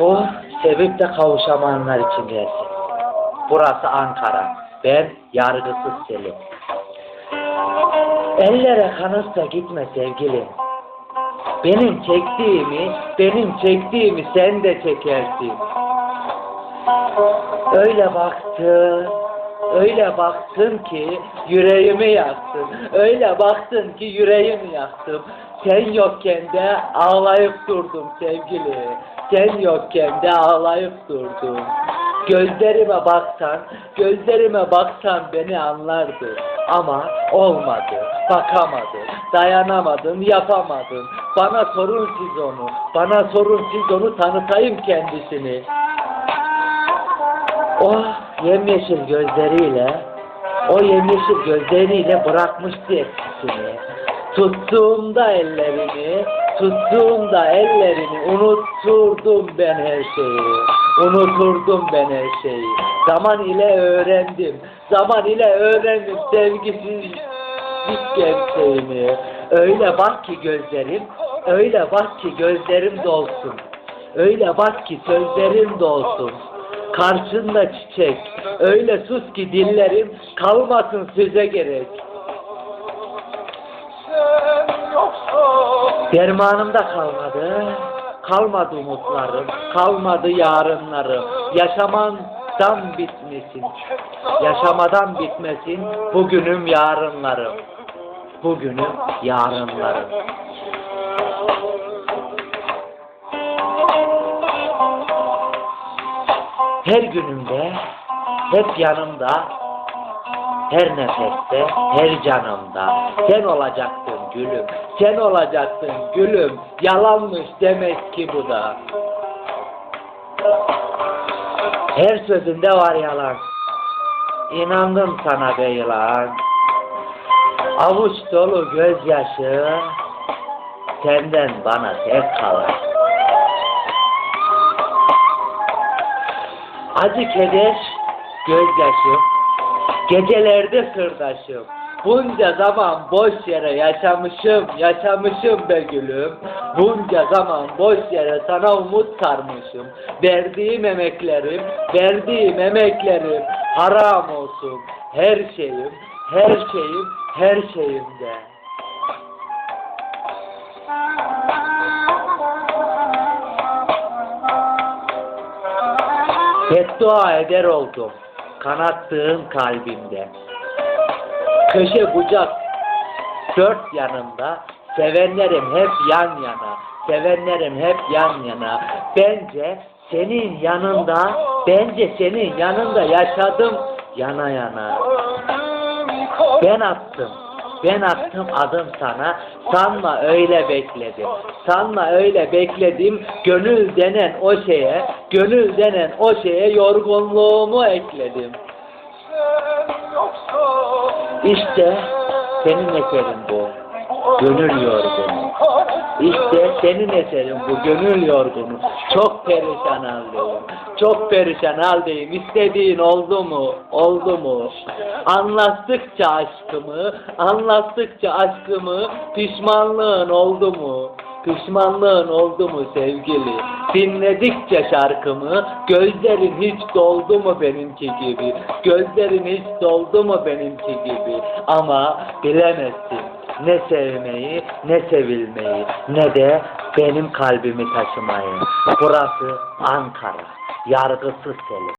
Bu sevip de kavuşamayanlar için gelsin. Burası Ankara. Ben yargısız Selim. Ellere kanırsa gitme sevgilim. Benim çektiğimi, benim çektiğimi sen de çekersin. Öyle baktın, öyle baktın ki yüreğimi yaktın. Öyle baktın ki yüreğimi yaktım. Sen yokken de ağlayıp durdum sevgili. Sen yokken de ağlayıp durdum. Gözlerime baksan, gözlerime baksan beni anlardın. Ama olmadı, bakamadın, dayanamadın, yapamadın. Bana sorun siz onu, bana sorun siz onu tanıtayım kendisini. O yemyeşil gözleriyle, o yemyeşil gözleriyle bırakmıştı etkisini. Tuttuğumda ellerini, tuttuğumda ellerini unutturdum ben her şeyi. Unuturdum ben her şeyi. Zaman ile öğrendim, zaman ile öğrendim sevgisiz gerçeğini. Öyle bak ki gözlerim, öyle bak ki gözlerim dolsun. Öyle bak ki sözlerim dolsun. Karşında çiçek, öyle sus ki dillerim kalmasın söze gerek. Sen yoksa Dermanım da kalmadı, kalmadı umutlarım, kalmadı yarınlarım. Yaşamandan bitmesin, yaşamadan bitmesin bugünüm yarınlarım. Bugünüm yarınlarım. Her günümde, hep yanımda, her nefeste, her canımda. Sen olacaktın gülüm, sen olacaktın gülüm. Yalanmış demek ki bu da. Her sözünde var yalan. İnandım sana be yılan. Avuç dolu gözyaşı senden bana tek kalır. Acı keder, gözyaşım, gecelerde sırdaşım. Bunca zaman boş yere yaşamışım, yaşamışım be gülüm. Bunca zaman boş yere sana umut sarmışım. Verdiğim emeklerim, verdiğim emeklerim haram olsun. Her şeyim, her şeyim, her şeyimde. Beddua eder oldum, kanattığım kalbimde. Köşe bucak dört yanımda, sevenlerim hep yan yana, sevenlerim hep yan yana. Bence senin yanında, bence senin yanında yaşadım yana yana. Ben attım. Ben attım adım sana. Sanma öyle bekledim. Sanma öyle bekledim. Gönül denen o şeye, gönül denen o şeye yorgunluğumu ekledim. İşte senin eserin bu. Gönül yorgunu. İşte senin eserin bu gönül yorgunu. Çok perişan haldeyim. Çok perişan haldeyim. İstediğin oldu mu? Oldu mu? Anlattıkça aşkımı, anlattıkça aşkımı pişmanlığın oldu mu? Pişmanlığın oldu mu sevgili? Dinledikçe şarkımı gözlerin hiç doldu mu benimki gibi? Gözlerin hiç doldu mu benimki gibi? Ama bilemezsin ne sevmeyi, ne sevilmeyi, ne de benim kalbimi taşımayı. Burası Ankara, yargısız Selim.